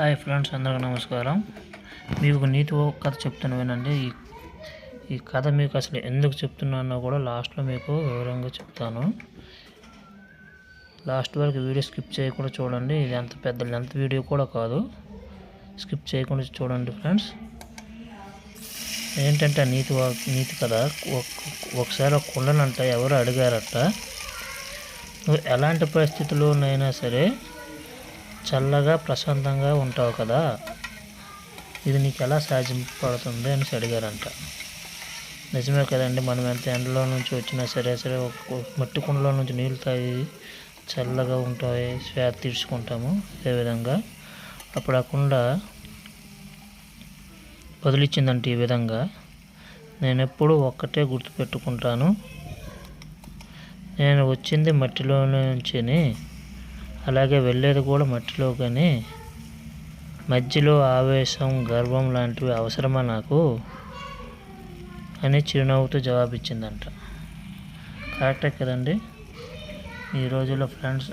Hi friends అందరికీ నమస్కారం. మీకు నీతి కథ చెప్తాను వినండి. ఈ ఈ కథ మీకు అసలు ఎందుకు చెప్తున్నానో కూడా లాస్ట్లో మీకు వివరంగా చెప్తాను. లాస్ట్ వరకు వీడియో స్కిప్ చేయకుండా చూడండి. ఇది అంత పెద్ద లెంత్ వీడియో కూడా కాదు. స్కిప్ చేయకుండా చూడండి ఫ్రెండ్స్. ఏంటంటే ఆ నీతి నీతి కథ. ఒకసారి ఒక కుండనంట ఎవరు అడిగారట నువ్వు ఎలాంటి పరిస్థితుల్లోనైనా సరే చల్లగా ప్రశాంతంగా ఉంటావు కదా? ఇది నీకు ఎలా సాధ్యపడుతుంది అని అడిగారంట. నిజమే కదండి మనం ఎంత ఎండలో నుంచి వచ్చినా సరే సరే ఒక మట్టి కుండలో నుంచి నీళ్ళు తాగి చల్లగా ఉంటాయి శ్వాస తీర్చుకుంటాము అదేవిధంగా అప్పుడు ఆ కుండ వదిలిచ్చిందంటే ఈ విధంగా. నేను ఎప్పుడూ ఒక్కటే గుర్తుపెట్టుకుంటాను. నేను వచ్చింది మట్టిలో నుంచిని అలాగే వెళ్ళేది కూడా మట్టిలో కానీ మధ్యలో ఆవేశం గర్వం లాంటివి అవసరమా నాకు? అని చిరునవ్వుతో జవాబిచ్చిందంట. కరెక్టే కదండి? ఈ రోజుల్లో ఫ్రెండ్స్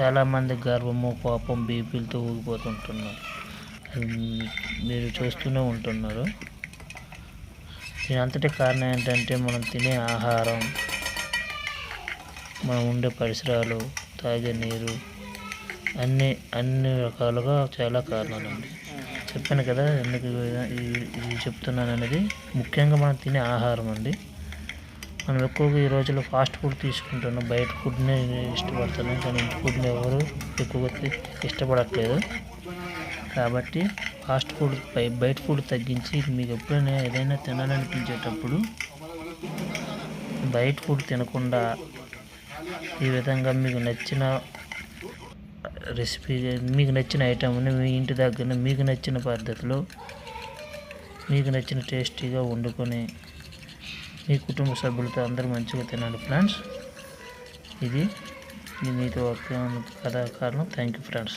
చాలామంది గర్వము కోపం బీపీలతో ఊగిపోతుంటున్నారు. మీరు చూస్తూనే ఉంటున్నారు. దీని అంతటి కారణం ఏంటంటే మనం తినే ఆహారం మనం ఉండే పరిసరాలు తాగే నీరు అన్ని అన్ని రకాలుగా చాలా కారణాలండి. చెప్పాను కదా ఎందుకు ఇది చెప్తున్నాను అనేది ముఖ్యంగా మనం తినే ఆహారం అండి. మనం ఎక్కువగా ఈ రోజుల్లో ఫాస్ట్ ఫుడ్ తీసుకుంటున్నాం. బయట ఫుడ్నే ఇష్టపడుతున్నాం కానీ ఇంటి ఫుడ్ని ఎవరు ఎక్కువగా తి- ఇష్టపడట్లేదు. కాబట్టి ఫాస్ట్ ఫుడ్ బయట ఫుడ్ తగ్గించి మీకు ఎప్పుడైనా ఏదైనా తినాలనిపించేటప్పుడు బయట ఫుడ్ తినకుండా ఈ విధంగా మీకు నచ్చిన రెసిపీ మీకు నచ్చిన ఐటమ్ని మీ ఇంటి దగ్గర మీకు నచ్చిన పద్ధతిలో మీకు నచ్చిన టేస్టీగా వండుకొని మీ కుటుంబ సభ్యులతో అందరూ మంచిగా తినండి ఫ్రెండ్స్. ఇది మీతో ఒక కథ కారణం థ్యాంక్ యూ ఫ్రెండ్స్